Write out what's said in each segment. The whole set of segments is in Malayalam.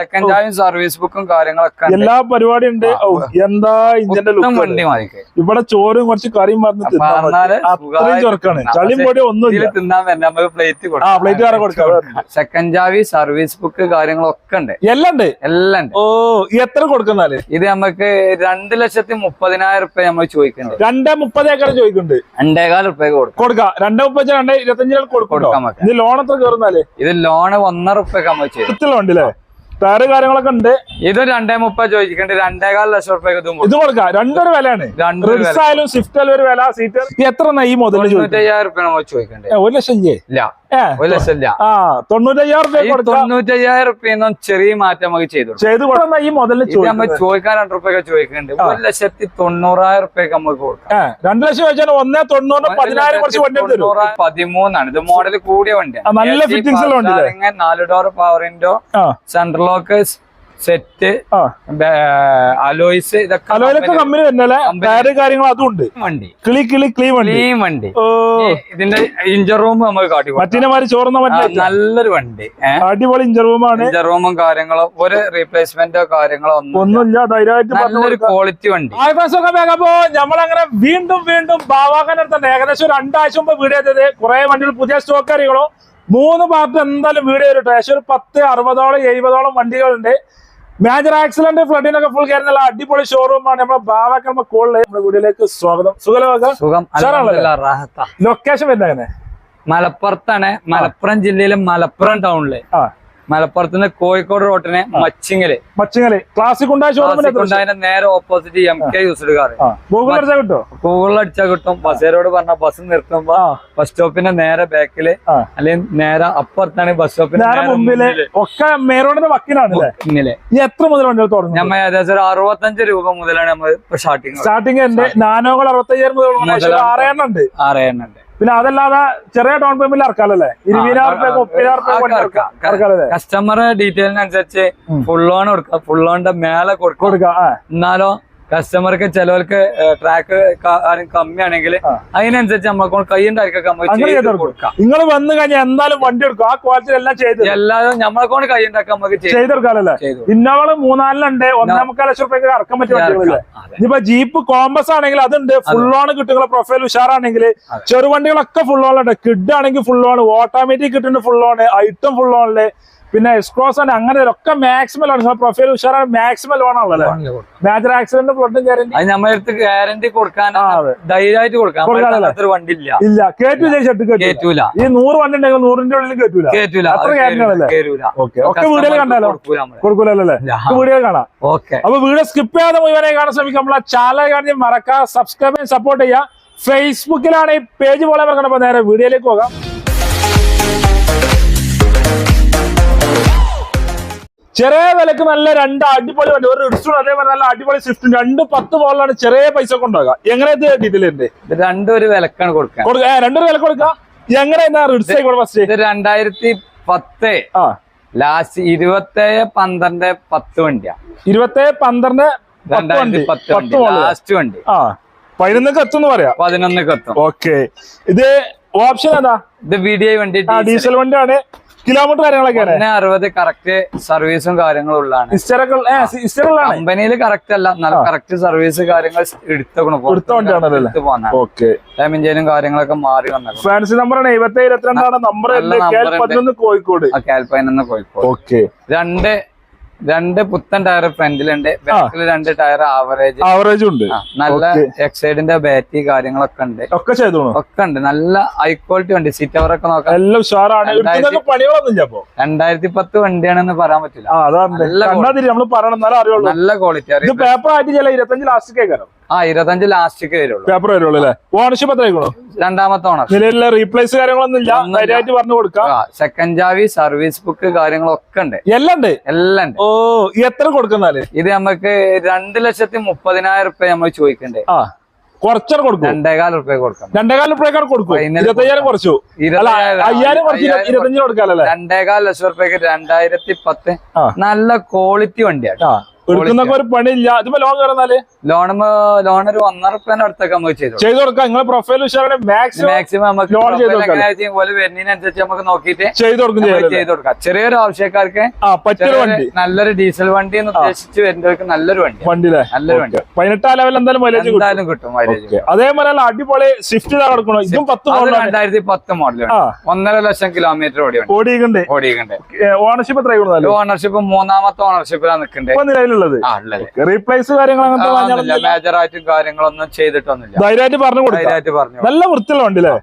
സെക്കൻഡ് ഹാൻഡ് സർവീസ് ബുക്കും കാര്യങ്ങളൊക്കെ. എല്ലാ പരിപാടി ഉണ്ട്. എന്താ ഇന്ത്യന്റെ ലുക്ക് ഇവിടെ ചോറും കുറച്ച് കറിയും പറഞ്ഞ് അത്രയും ചൊറക്കാണ്. ചളിയും പൊടിയും തിന്നാൻ പ്ലേറ്റ് പ്ലേറ്റ് കൊടുക്കാം. സെക്കൻഡ് ജാവി സർവീസ് ബുക്ക് കാര്യങ്ങളൊക്കെ ഉണ്ട്. എല്ലാം ഉണ്ട്? എല്ലാം ഉണ്ട്. ഓ എത്ര കൊടുക്കുന്നാൽ? ഇത് നമുക്ക് രണ്ട് ലക്ഷത്തി മുപ്പതിനായിരം റുപ്യ നമ്മൾ ചോദിക്കുന്നുണ്ട്. രണ്ടേ മുപ്പത് ഏക്കർ ചോദിക്കുന്നുണ്ട്. രണ്ടേകാൽ റുപ്യ കൊടുക്കും. കൊടുക്കാം. രണ്ടേ മുപ്പത് രണ്ടേ ഇരുപത്തഞ്ചിനാൾ കൊടുക്കാം ഇത് ലോൺ എത്ര കയറുന്നാൽ? ഇത് ലോണ് ഒന്നര റുപ്യ നമ്മൾ ചെയ്യും ഇത്തിരി ഉണ്ടല്ലേ ടയറ് കാര്യങ്ങളൊക്കെ ഉണ്ട്. ഇത് രണ്ടേ മുപ്പത് ചോദിക്കുന്നുണ്ട് രണ്ടേകാൽ ലക്ഷം റുപ്യ ഇത് കൊടുക്കാം. രണ്ടൊരു വിലയാണ്. റിക്സ് ആയാലും സ്വിഫ്റ്റ് ആയാലും ഒരു വില. സീറ്റ് എത്ര ഈ മുതൽ ചോദിക്കണ്ടേ ഒരു ലക്ഷം ചെയ്യേ ഇല്ല. ഒരു ലക്ഷം ഇല്ല ആ തൊണ്ണൂറ്റയ്യായിരം തൊണ്ണൂറ്റയ്യായിരം ചെറിയ മാറ്റം നമുക്ക് ചെയ്തു ചെയ്തു കൊടുക്കുന്ന ഈ ഇത് നമ്മൾ ചോദിക്കാൻ രണ്ട് റുപ്യൊക്കെ ചോദിക്കുന്നുണ്ട്. ഒരു ലക്ഷത്തി തൊണ്ണൂറായിരം റുപ്യൊക്കെ നമുക്ക് കൊടുക്കാം. രണ്ട് ലക്ഷം വെച്ചാൽ ഒന്നേ തൊണ്ണൂറിന് പതിനായിരം കുറച്ച് വണ്ടി തരും. പതിമൂന്നാണ്. ഇത് മോഡൽ കൂടിയ വണ്ടിയാണ്. നല്ല? പാർക്കിംഗ്, നാല് door window central lock set alloys ഇതൊക്കെ അലോയിലൊക്കെ കമ്പനി തന്നെയല്ലേ വേറെ കാര്യങ്ങൾ അതും ഉണ്ട്. വണ്ടി. കിളി കിളി ക്ലീൻ വണ്ടി. ക്ലീൻ വണ്ടി. ഇതിന്റെ ഇഞ്ചർ റൂം നമുക്ക് കാട്ടി. മറ്റേ മാതിരി ചോറുന്ന ആ, നല്ലൊരു വണ്ടി. അടിപൊളി ഇഞ്ചർ റൂമാണ് ഇഞ്ചർ റൂമും കാര്യങ്ങളും ഒരു റീപ്ലേസ്മെന്റോ കാര്യങ്ങളോ ഒന്നും ഒന്നുമില്ല ധൈര്യമായിട്ട് നല്ലൊരു ക്വാളിറ്റി വണ്ടി. ഒക്കെ വേഗപ്പോ ഞമ്മളങ്ങനെ നമ്മളങ്ങനെ വീണ്ടും വീണ്ടും ബാവാക്കാൻ തന്നെ ഏകദേശം ഒരു രണ്ടാഴ്ച മുമ്പ് വീഡിയോ ചെയ്തത്. കുറെ വണ്ടികൾ പുതിയ സ്റ്റോക്ക് അറിയണോ മൂന്ന് ഭാഗത്ത് എന്തായാലും വീഡിയോ ചെയ്തിട്ട് ഏകദേശം ഒരു പത്ത് അറുപതോളം എഴുപതോളം വണ്ടികളുണ്ട്. മേജർ ആക്സിഡന്റ് ഫ്ലഡിനൊക്കെ ഫുൾ കയറുന്ന അടിപൊളി ഷോറൂമാണ് നമ്മുടെ ബാവാക്കൽ കോളിലെ നമ്മുടെ വീഡിയോയിലേക്ക് സ്വാഗതം. സുഖം. ലൊക്കേഷൻ വരുന്നത് മലപ്പുറത്താണ്. മലപ്പുറം ജില്ലയിലെ മലപ്പുറം ടൗണിൽ മലപ്പുറത്ത് നിന്ന് കോഴിക്കോട് റോട്ടിന് മച്ചിങ്ങൽ. മച്ചിങ്ങൽ. ക്ലാസിക് ഉണ്ടായ നേരെ opposite M K used car Google അടിച്ചാൽ കിട്ടും? ഗൂഗിളിൽ അടിച്ചാൽ കിട്ടും. ബസ്സേരോട് പറഞ്ഞ ബസ് നിർത്തുമ്പോ ബസ് സ്റ്റോപ്പിന്റെ നേരെ ബാക്കിൽ അല്ലെങ്കിൽ നേരെ അപ്പുറത്താണ് ബസ് സ്റ്റോപ്പിന്റെ മുമ്പിൽ ഒക്കെ വക്കിലാണ് എത്ര മുതൽ വണ്ടികൾ തുടങ്ങും? ഏകദേശം ഒരു അറുപത്തഞ്ച് രൂപ മുതലാണ് നമ്മൾ സ്റ്റാർട്ടിങ് സ്റ്റാർട്ടിങ് ഉണ്ട് നാനോകൾ അറുപത്തയ്യായിരം മുതൽ തുടങ്ങും. ഏകദേശം ഒരു ആറെണ്ണം ഉണ്ട്. പിന്നെ അതല്ലാതെ ചെറിയ ഡൗൺ പേയ്മെന്റ് ഇറക്കാലല്ലേ? ഇരുപതിനായിരം ഇറക്കാലല്ലേ? കസ്റ്റമർ ഡീറ്റെയിലിനനുസരിച്ച് ഫുൾ ലോൺ കൊടുക്കുക ഫുൾ ലോണിന്റെ മേലെ കൊടുക്കുക എന്നാലോ കസ്റ്റമർക്ക് ചിലവർക്ക് ട്രാക്ക് കമ്മിയാണെങ്കിൽ. അതിനനുസരിച്ച് നമ്മളെ ചെയ്ത് ചെയ്ത് കൊടുക്കും. നിങ്ങൾ വന്നു കഴിഞ്ഞാൽ എന്തായാലും വണ്ടി എടുക്കും. ആ ക്വാളിറ്റി എല്ലാം ചെയ്ത് എല്ലാവരും എല്ലാതും നമ്മളെ കൊണ്ട് കയ്യുണ്ടാക്കി നമുക്ക് ചെയ്തെടുക്കാമല്ലേ ഇന്നോൾ മൂന്നാലിലുണ്ട്. ഒന്നാമക്കാല ലക്ഷം റുപ്യ ഇറക്കാൻ പറ്റില്ല ഇപ്പൊ. ഇനിയിപ്പോ ജീപ്പ് കോമ്പസ് ആണെങ്കിൽ അതുണ്ട്. ഫുൾ ഓൺ കിട്ടുന്ന പ്രൊഫൈൽ ഉഷാറാണെങ്കിൽ ചെറുവണ്ടികളൊക്കെ ഫുൾ ഓൺ ഉണ്ട് കിഡ് ആണെങ്കിൽ ഫുൾ ഓൺ ഓട്ടോമാറ്റിക് കിട്ടുന്നുണ്ട് ഫുൾ ഓൺ ഐറ്റം ഫുൾ ഓണിൽ പിന്നെ എക്സ്ക്രോസ് ആണ് അങ്ങനെ ഒക്കെ മാക്സിമം ആണ്. പ്രൊഫൈൽ ഉഷാറാണ് മാക്സിമം ലോൺ ആണല്ലേ മേജർ ആക്സിഡന്റ് ഫ്ലഡും ഗ്യാരണ്ടി അത് നമ്മളെ അടുത്ത് ഗ്യാരണ്ടി കൊടുക്കാൻ ധൈര്യമായിട്ട് കൊടുക്കാം. കൊടുക്കാനല്ലേ? വണ്ടി ഇല്ല ഇല്ല കേട്ടു കേറ്റൂല. ഈ നൂറ് വണ്ടി ഉണ്ടെങ്കിൽ നൂറിന്റെ ഉള്ളിൽ കേട്ടൂല കേട്ടൂല അത്ര ഗ്യാരണ്ടി ഓക്കെ. ഒക്കെ വീഡിയോയിൽ കണ്ടാലോ. കൊടുക്കൂലല്ലേ. വീഡിയോ കാണാം. ഓക്കെ. അപ്പൊ വീഡിയോ സ്കിപ്പ് ചെയ്യാതെ മുഴുവനെ കാണാൻ ശ്രമിക്കാം. നമ്മളെ ചാനൽ കാണി മറക്കാം സബ്സ്ക്രൈബ് ചെയ്യാൻ സപ്പോർട്ട് ചെയ്യാം ഫേസ്ബുക്കിലാണ് ഈ പേജ് പോലെ മറക്കണം. നേരെ വീഡിയോയിലേക്ക് പോകാം. ചെറിയ വിലക്ക് നല്ല രണ്ട് അടിപൊളി വണ്ടി. ഒരു റിഡ്സും അതേപോലെ നല്ല അടിപൊളി സ്വിഫ്റ്റും രണ്ട് പത്ത് പോലാണ് ചെറിയ പൈസ കൊണ്ടുപോകാം എങ്ങനെ ഇത് ഒരു വിലക്കാണ് കൊടുക്കുക രണ്ടൊരു വില കൊടുക്കാം. എങ്ങനെ റിഡ്സ് ഫസ്റ്റ് രണ്ടായിരത്തി പത്ത്. ആ. ലാസ്റ്റ് ഇരുപത്തേഴ് പന്ത്രണ്ട് പത്ത് വണ്ടിയാ. ഇരുപത്തേഴ് പന്ത്രണ്ട് രണ്ടായിരത്തി പത്ത് ലാസ്റ്റ് വണ്ടി. ആ. പതിനൊന്നൊക്കെ എത്തും പറയാം. പതിനൊന്നൊക്കെ എത്തും. ഓക്കെ. ഇത് ഓപ്ഷൻ ഏതാ? ഇത് വി ഡി ഐ വണ്ടി ഡീസൽ വണ്ടിയാണ്. കിലോമീറ്റർ കാര്യങ്ങളൊക്കെയാണ്? അറുപത് കറക്റ്റ് സർവീസും കാര്യങ്ങളും ഉള്ളതാണ്. കമ്പനിയിൽ കറക്റ്റ് അല്ല നല്ല കറക്റ്റ് സർവീസ് കാര്യങ്ങൾ എടുത്തക്കണം എടുത്ത വണ്ടിയാണല്ലോ ഓക്കെ. കാര്യങ്ങളൊക്കെ മാറി വന്നേക്കണം. ഫാൻസി നമ്പർ എഴുപത്തി ഇരുപത്തിരണ്ടാണ് നമ്പർ. പതിനൊന്ന് കോഴിക്കോട്. കോഴിക്കോട്. ഓക്കെ. രണ്ട് രണ്ട് പുത്തൻ ടയർ ഫ്രണ്ടിലുണ്ട്. ബാക്കിൽ രണ്ട് ടയർ ആവറേജ് ആവറേജ് ഉണ്ട്. നല്ല എക്സൈഡിന്റെ ബാറ്ററി കാര്യങ്ങളൊക്കെ ഉണ്ട്. ഒക്കെ ചെയ്തു ഒക്കെ ഉണ്ട്. നല്ല ഹൈ ക്വാളിറ്റി വണ്ടി. സീറ്റ് അവർ ഒക്കെ നോക്കാം. എല്ലാം ഉഷാറാണ്. രണ്ടായിരത്തി- പത്ത് വണ്ടിയാണെന്ന് പറയാൻ പറ്റില്ല. നല്ല ക്വാളിറ്റി പേപ്പർ ആയിട്ട് ചില ഇരുപത്തഞ്ച് ലാസ്റ്റ് കേൾക്കാനോ ആ ഇരുപത്തഞ്ച് ലാസ്റ്റിക്ക് വരുള്ളൂ. പേപ്പർ വരുള്ളൂ അല്ലേ? ഓണർഷിപ്പ് എത്ര ആയിക്കോളൂ രണ്ടാമത്തെ ഓണർ നിലവിലെ റീപ്ലേസ് കാര്യങ്ങളൊന്നും ഇല്ല. ധൈര്യമായിട്ട് പറഞ്ഞു കൊടുക്കാം. സെക്കൻഡ് ജാവി സർവീസ് ബുക്ക് കാര്യങ്ങളൊക്കെ ഉണ്ട്. എല്ലാം ഉണ്ട്? എല്ലാം ഉണ്ട്. ഓ എത്ര കൊടുക്കുന്നാൽ ഇത് നമുക്ക് രണ്ട് ലക്ഷത്തി മുപ്പതിനായിരം റുപ്യ നമ്മൾ ചോദിക്കണ്ടേ? ആ കുറച്ചാണ് കൊടുക്കും. രണ്ടേകാൽ റുപ്യ കൊടുക്കണം. രണ്ടേകാൽ റുപ്യക്കാണ് കൊടുക്കും. Final ഇരുപത്തയ്യായിരം കുറച്ചു. അല്ല ഇരുപത്തയ്യായിരം- അയ്യായിരം കുറച്ച് അയ്യായിരം ഇരുപത്തഞ്ചിന് കൊടുക്കാല്ലേ രണ്ടേകാൽ ലക്ഷം റുപ്യക്ക് രണ്ടായിരത്തി പത്ത്. നല്ല ക്വാളിറ്റി വണ്ടിയാണ് എടുക്കുന്നൊക്കെ ഒരു പണിയില്ല. ഇതിപ്പോ ലോൺ കയറുന്നാൽ? ലോൺ ലോൺ ഒരു ഒന്നര റുപ്യന്റെ അടുത്തൊക്കെ നമുക്ക് ചെയ്തു ചെയ്തു കൊടുക്കാം. നിങ്ങളെ പ്രൊഫൈൽ മാക്സിമം മാക്സിമം നമുക്ക് Loan ചെയ്ത് profile കൊടുക്കാം. എങ്ങനെ പോലെ വരുന്നതിനനുസരിച്ച് നമുക്ക് നോക്കിയിട്ട് ചെയ്തു കൊടുക്കും നമുക്ക് കൊടുക്കാം. ചെറിയൊരു ആവശ്യക്കാർക്ക് വണ്ടി. നല്ലൊരു ഡീസൽ വണ്ടി എന്ന് ഉദ്ദേശിച്ച് വരുന്നവർക്ക് നല്ലൊരു വണ്ടി. നല്ലൊരു വണ്ടി. പതിനെട്ടാം ലെവൽ എന്തായാലും മൈലേജ് എന്തായാലും കിട്ടും മൈലേജ് അതേപോലെ അടിപൊളി സ്വിഫ്റ്റ് കൊടുക്കണോ ഇതും പത്ത് മോഡലാണ് രണ്ടായിരത്തി പത്ത് മോഡൽ ഒന്നര ലക്ഷം കിലോമീറ്റർ ഓടി വണ്ടി. ഓടിയിട്ടുണ്ട് ഓടിയിട്ടുണ്ട് ഓണർഷിപ്പ് എത്ര ഓണർഷിപ്പ് മൂന്നാമത്തെ ഓണർഷിപ്പിലാണ് നിൽക്കുന്നത് നിലവിലുള്ളത് ഉള്ളത്. റീപ്ലേസ് കാര്യങ്ങൾ അങ്ങനത്തെ കാര്യങ്ങളൊന്നും ചെയ്തിട്ടൊന്നുമില്ല. ധൈര്യമായിട്ട് പറഞ്ഞു കൊടുക്കും. പറഞ്ഞു നല്ല വൃത്തിയുള്ള വണ്ടി അല്ലേ?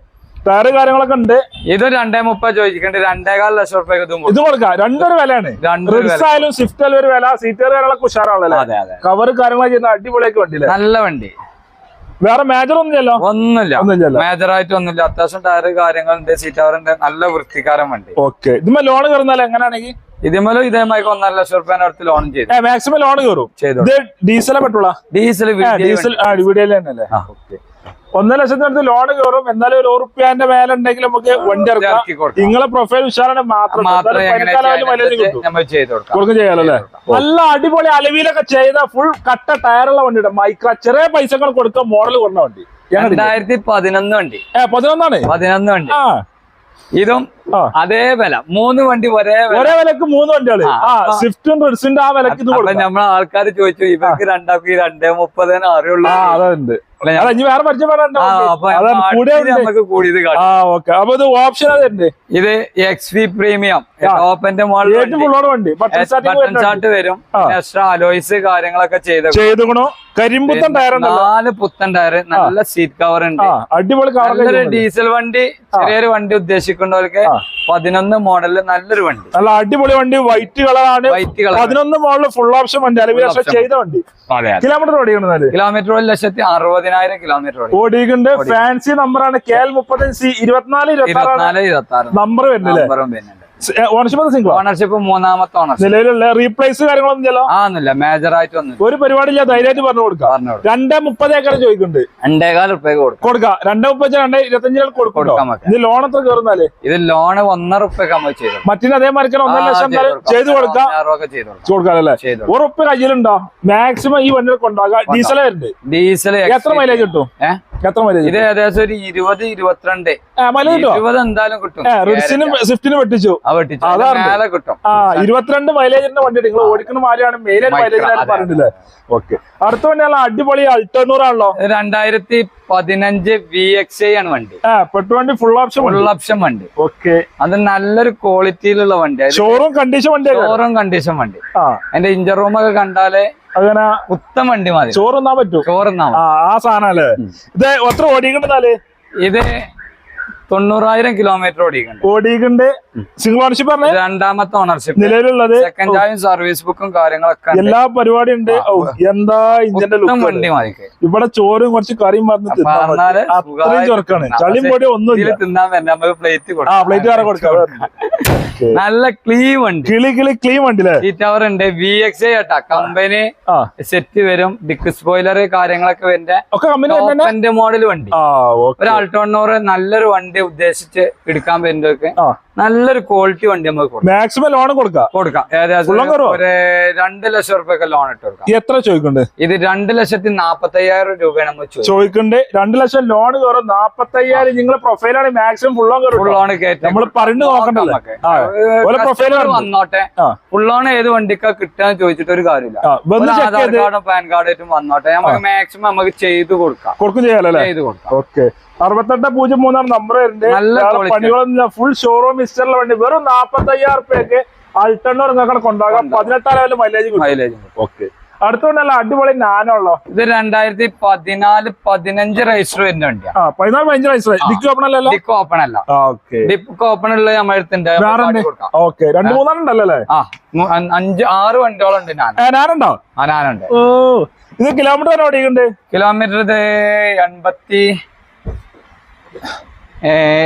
ടയറ് കാര്യങ്ങളൊക്കെ ഉണ്ട്. ഇത് രണ്ടേ മുപ്പത് ചോദിക്കണ്ട് രണ്ടേകാൽ ലക്ഷം റുപ്യ ഇതും കൊടുക്കും. രണ്ടൊരു വിലയാണ്. ആയാലും സ്വിഫ്റ്റ് ആയാലും ഒരു വില. സീറ്റർ കാര്യങ്ങളൊക്കെ ഉഷാറാണല്ലേ കവർ കാര്യങ്ങളൊക്കെ ചെയ്യുന്ന അടിപൊളിയൊക്കെ വണ്ടി നല്ല വണ്ടി. വേറെ മേജർ ഒന്നുമില്ലല്ലോ? ഒന്നുമില്ല. ഒന്നുമില്ല മേജറായിട്ട് ഒന്നുമില്ല. അത്യാവശ്യം ടയർ കാര്യങ്ങളുണ്ട്. സീറ്റ് നല്ല വൃത്തിക്കാരൻ വണ്ടി. ഓക്കെ ഇതുമ്പോ ലോൺ കയറുന്നാലും എങ്ങനെയാണെങ്കിൽ? ഇതേമേലും ഇതേമായി ഒന്നര ലക്ഷം റുപ്യന്റെ അടുത്ത് ലോൺ ചെയ്തു. മാക്സിമം ലോൺ കയറും. ചെയ്തു. ഡീസലെ പറ്റുള്ള ഡീസൽ ഡീസൽ വീഡിയോയിൽ തന്നെ അല്ലേ? ഓക്കെ. ഒന്നര ലക്ഷത്തിന് അടുത്ത് ലോൺ കയറും. എന്നാലും ഒരു ഉറുപ്പ്യാന്റെ മേലെ ഉണ്ടെങ്കിൽ നമുക്ക് വണ്ടി ഇറക്കാം നിങ്ങളെ പ്രൊഫൈൽ ഉഷാറാണ് മാത്രം കൊടുക്കാം. ചെയ്യാലോ അല്ലേ? നല്ല അടിപൊളി അലവിയിലൊക്കെ ചെയ്ത ഫുൾ കട്ട ടയറുള്ള വണ്ടിയുടെ മൈക്ര ചെറിയ പൈസകൾ കൊടുത്ത മോഡൽ കുറഞ്ഞ വണ്ടി? രണ്ടായിരത്തി പതിനൊന്ന് വണ്ടി. ഏ പതിനൊന്നാണ്? പതിനൊന്ന് വണ്ടി. ആ. ഇതും. അതേ വില. മൂന്ന് വണ്ടി ഒരേ ഒരേ വിലക്ക് മൂന്ന് ആ സ്വിഫ്റ്റും റിഡ്സിന്റെ ആ വിലക്ക് നമ്മളെ ആൾക്കാർ ചോദിച്ചു ഇവർക്ക് രണ്ടാൾക്ക് ഈ രണ്ടേ മുപ്പതിന് അറിയുള്ളൂ. അതുണ്ട്. ഇനി വേറെ അപ്പൊ ഇത്. ഓപ്ഷൻ അതുണ്ട് ഇത് എക്സ് വി പ്രീമിയം ഫുള്ളോട് വണ്ടി. ബട്ടൺ ചാർട്ട് വരും. എക്സ്ട്രാ അലോയ്സ് കാര്യങ്ങളൊക്കെ ചെയ്ത് ചെയ്തുകണോ. കരിമ്പുത്തൻ ടയർ നാല് പുത്തൻ ടയർ നല്ല സീറ്റ് കവർ ഉണ്ട്. അടിപൊളി കവർ ഡീസൽ വണ്ടി ചെറിയൊരു വണ്ടി ഉദ്ദേശിക്കുന്നവർക്ക്. പതിനൊന്ന് മോഡലിൽ നല്ലൊരു വണ്ടി. നല്ല അടിപൊളി വണ്ടി വൈറ്റ് കളറാണ് വൈറ്റ് കളർ പതിനൊന്ന് മോഡൽ ഫുൾ ഓപ്ഷൻ വണ്ടി. അലവിൽ ചെയ്ത വണ്ടി. കിലോമീറ്റർ ഓടിക്കുന്നത് കിലോമീറ്റർ ഒരു ലക്ഷത്തി അറുപതിനായിരം കിലോമീറ്റർ ഓടിക്കുന്നുണ്ട് ഫാൻസി നമ്പറാണ് കെ എൽ മുപ്പത്തഞ്ച് സി ഇരുപത്തിനാല് ഇരുപത്തി ഇരുപത്തിനാല് ഇരുപത്തി ആറ് നമ്പർ വരുന്നില്ല നമ്പറും വരുന്നുണ്ട്. ഓണർഷിപ്പ് സിംഗിൾ ഓണർഷിപ്പ് മൂന്നാമത്തെ ഓണർഷിപ്പ് നിലവിലുള്ള റീപ്ലേസ് കാര്യങ്ങളൊന്നും ചെല്ലോ ആന്നില്ല മേജർ ആയിട്ട് വന്നു ഒരു പരിപാടിയില്ല ധൈര്യമായിട്ട് പറഞ്ഞു കൊടുക്കാം. രണ്ടേ മുപ്പത് ഏക്കർ ചോദിക്കുന്നുണ്ട്. രണ്ടേകാൽ റുപ്യ കൊടുക്കും. കൊടുക്കാം. രണ്ടേ മുപ്പത് രണ്ടേ ഇരുപത്തഞ്ചിന് കൊടുക്കണ്ടോ കൊടുക്കാം ഇത് ലോൺ എത്ര കയറുന്നാൽ? ഇത് ലോൺ ഒന്നര റുപ്യക്ക് നമ്മൾ ചെയ്തു മറ്റിന് അതേമാതിരി ഒന്നര ലക്ഷം ചെയ്ത് കൊടുക്കാം. കൊടുക്കാം. കൊടുക്കാമല്ലേ ചെയ്തു ഉറപ്പ് കയ്യിലുണ്ടോ മാക്സിമം ഈ വണ്ടി കൊണ്ടാകാം ഡീസൽ വരുന്നുണ്ട്. ഡീസൽ എത്ര മൈലേജ് കിട്ടും? ഏഹ് എത്ര മൈലേജ് ഇത് ഏകദേശം ഒരു ഇരുപത് ഇരുപത്തിരണ്ട്. ഇരുപത് എന്തായാലും കിട്ടും. റിഡ്സിനും സ്വിഫ്റ്റിനും വെട്ടിച്ചു. മേലെ കിട്ടും. ആ ഇരുപത്തിരണ്ട് മൈലേജിന്റെ വണ്ടി നിങ്ങൾ ഓടിക്കുന്ന മാറിയാണ് മെയിൻ Micra, മൈലേജ് അതെ, പറഞ്ഞില്ലേ ഓക്കെ അടുത്ത വണ്ടി അടിപൊളി ഇത് രണ്ടായിരത്തി പതിനഞ്ച് വി എക്സ് ഐ ആണ് വണ്ടി. ആ പെട്ടു വണ്ടി ഫുൾ ഓപ്ഷൻ ഫുൾ ഓപ്ഷൻ വണ്ടി. ഓക്കെ അത് നല്ലൊരു ക്വാളിറ്റിയിലുള്ള വണ്ടി. ഷോറൂം കണ്ടീഷൻ വണ്ടി ഷോറൂം കണ്ടീഷൻ വണ്ടി. എന്റെ ഇഞ്ചർ റൂം ഒക്കെ കണ്ടാൽ അങ്ങനെ ഉത്തം വണ്ടി മതി. ചോറുന്നാ പറ്റൂ. ചോറുന്നാ ആ സാധനല്ലേ? ഇത് എത്ര ഓടിക്കണ്ടെന്നാൽ ഇത് തൊണ്ണൂറായിരം കിലോമീറ്റർ ഓടിക്കണ്ട് ഓടിക്കണ്ട് സിംഗിൾ ഓണർഷിപ്പ് പറഞ്ഞ? രണ്ടാമത്തെ ഓണർഷിപ്പ് നിലവിലുള്ളത്? സെക്കൻഡ് ആയും സർവീസ് ബുക്കും കാര്യങ്ങളൊക്കെ. എല്ലാ പരിപാടിയും ഉണ്ട്. എന്താ ലുക്ക് വണ്ടി മതിക്ക് ഇവിടെ ചോറും കുറച്ച് കറിയും പറഞ്ഞ് തിന്നാൻ മതി. പറഞ്ഞാൽ അത്രയും ചൊറുക്കാണ്. ചളിയും പൊടി ഇതിൽ തിന്നാൻ വേണ്ട നമുക്ക് പ്ലേറ്റ് ആ കൊടുക്കാം പ്ലേറ്റ് വേറെ കൊടുക്കാം. നല്ല ക്ലീൻ വണ്ടി. കിളി കിളി ക്ലീൻ വണ്ടി സീറ്റ് അവർ ഉണ്ട്. വി എക്സ് ഐ ആട്ടാ. കമ്പനി സെറ്റ് വരും. ഡിക്ക് സ്പോയിലർ കാര്യങ്ങളൊക്കെ വരുന്ന മോഡൽ വണ്ടി. ആ ഒരു ആൾട്ടോണ്ണൂറ് നല്ലൊരു വണ്ടി ഉദ്ദേശിച്ച് എടുക്കാൻ വരുന്നതൊക്കെ ആ. നല്ലൊരു ക്വാളിറ്റി വണ്ടി നമുക്ക് മാക്സിമം ലോൺ കൊടുക്കാം. കൊടുക്കാം. ഏകദേശം? ഒരു രണ്ട് ലക്ഷം റുപ്യൊക്കെ ലോൺ ഇട്ട് കൊടുക്കാം. എത്ര ചോദിക്കുന്നുണ്ട്? ഇത് രണ്ട് ലക്ഷത്തി നാപ്പത്തി അയ്യായിരം രൂപയാണ് നമ്മൾ ചോദിക്കുന്നുണ്ട്. രണ്ട് ലക്ഷം ലോൺ കയറും നാപ്പത്തയ്യായിരം നിങ്ങളെ പ്രൊഫൈലാണ് മാക്സിമം ഫുൾ ലോൺ ഫുൾ കയറും ലോൺ കയറ്റി നമ്മൾ പറഞ്ഞു നോക്കണ്ടല്ലോ. പ്രൊഫൈൽ വന്നോട്ടെ. ഫുള്ളോൺ ഫുൾ ലോൺ ഏത് വണ്ടിക്കാ കിട്ടാന്ന് ചോദിച്ചിട്ട് ഒരു കാര്യമില്ല. ആധാർ കാർഡും പാൻ കാർഡായിട്ടും വന്നോട്ടെ. നമുക്ക് മാക്സിമം നമുക്ക് ചെയ്ത് കൊടുക്കാം. കൊടുക്കും ചെയ്യാലോ ചെയ്ത് കൊടുക്കാം. ഓക്കെ അറുപത്തെട്ട് പൂജ്യം മൂന്നാണ് നമ്പർ വരുന്നത് പണികളൊന്നും ഫുൾ ഷോറൂം മിസ്റ്ററിലെ വണ്ടി. വെറും നാപ്പത്തി അയ്യായിരം റുപ്യക്ക് അൾട്ടണ്ണൂർ നിങ്ങൾക്ക് കൊണ്ടാകാം പതിനെട്ടാം ലെവൽ മൈലേജ് മൈലേജ് ഓക്കെ അടുത്തുകൊണ്ടല്ല അടിപൊളി നാനുള്ളോ ഇത് രണ്ടായിരത്തി പതിനാല് പതിനഞ്ച് രജിസ്റ്റർ വരുന്ന വണ്ടിയാണ് പതിനാല് പതിനഞ്ച് വയസ്സായി ഡിക്ക് ഓപ്പൺ അല്ലല്ലോ? ഡിക്ക് ഓപ്പൺ അല്ല. ഓക്കെ ഡിക്ക് ഓപ്പൺ ഉള്ള ഉണ്ട്? ഓക്കെ രണ്ട് മൂന്നെണ്ണം അല്ലേ? അ- അഞ്ച് ആറ് വണ്ടിയോളം ഉണ്ട് നാനുണ്ടോ? ആ ഞാനുണ്ട് ഓ ഇത് കിലോമീറ്റർ ഓടിക്കുന്നുണ്ട് കിലോമീറ്റർ ഇത് എൺപത്തി